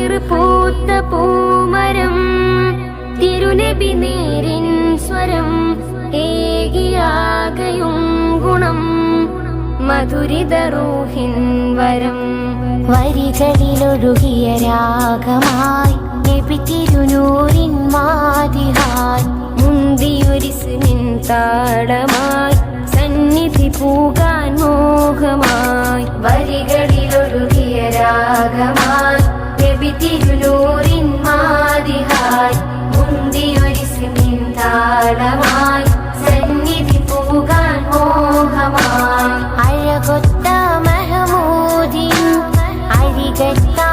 Higher പൂത്ത പൂമരം തിരുനബി നേരിൻ സ്വരം ഏകിയാകയും ഗുണം മധുരിത റൂഹിൻ വരം. വരികളിലൊഴുകിയ രാഗമായി നബി മാതിഹാൻ മാതിഹായി മുന്തിയൊരിസിനിൻ താളമായി സന്നിധി പൂകാൻ മോഹമായി. വരികളിലൊഴുകിയ രാഗമായി നബി തിരുനൂറിൻ മാതിഹായി. മുന്തിയൊരു സിമിൻ താളമായി. സന്നിധി പൂകാൻ മോഹമായി. അഴകൊത്ത മഹമൂദിൻ അരികത്തായണീണം.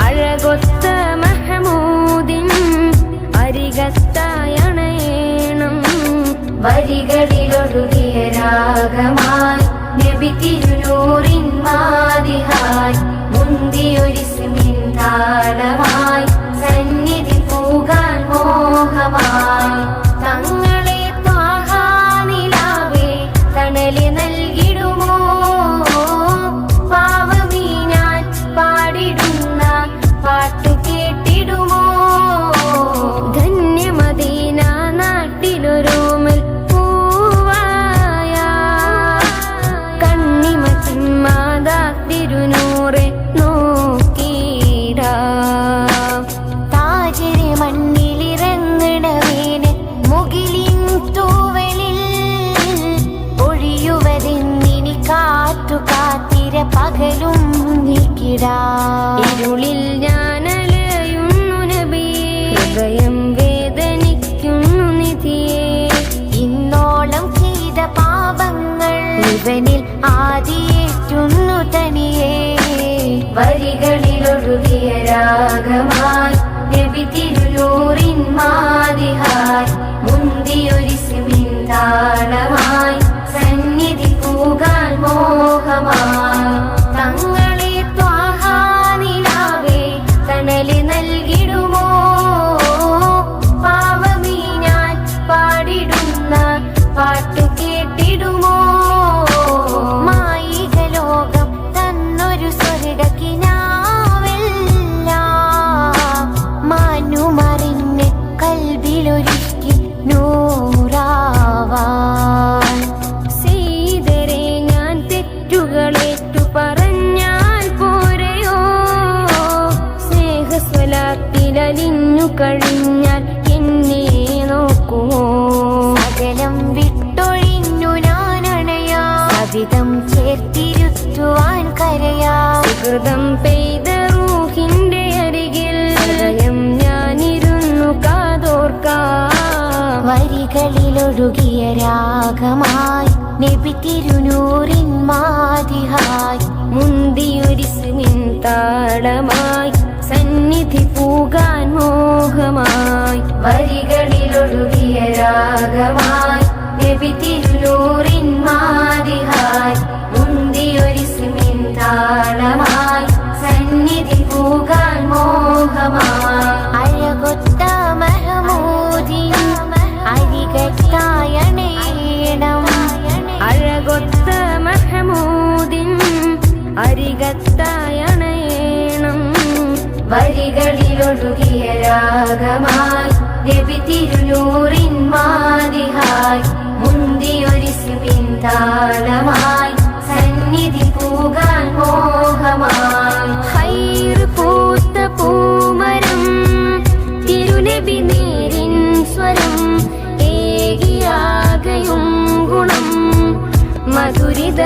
അഴകൊത്ത മഹമൂദിൻ അരികത്തായണേണം. വരികളിലൊഴുകിയ രാഗമായി. നബി തിരുനൂറിൻ മാതിഹായി. മുന്തിയൊരു സിമിൻ പകലും നീക്കിടാ ഇരുളിൽ കഴിഞ്ഞാൽ എന്നെ നോക്കുമോ സകലം വിട്ടൊഴിഞ്ഞു ഞാനണയാ. സവിധം ചേർത്തിരുത്തുവാൻ കരയാ. സുഹൃതം പെയ്ത റൂഹിന്റെ അരികിൽ ഹൃദയം ഞാനിരുന്നു കാതോർക്കാം. വരികളിലൊഴുകിയ രാഗമായി നബി തിരുനൂറിൻ മാതിഹായി. മുന്തിയൊരിസിനിൻ താളമായി സന്നിധി പൂകാൻ അരികത്തായണേണം വരികളിലൊഴുകിയ രാഗമായി രവി തിരുനൂറിൻ മാതിഹായി. മുന്തിയൊരു താളമായി സന്നിധി പൂകാൻ മോഹമായി. ഹൈർ പൂത്ത പൂമരം ഗുണം. മധുരിത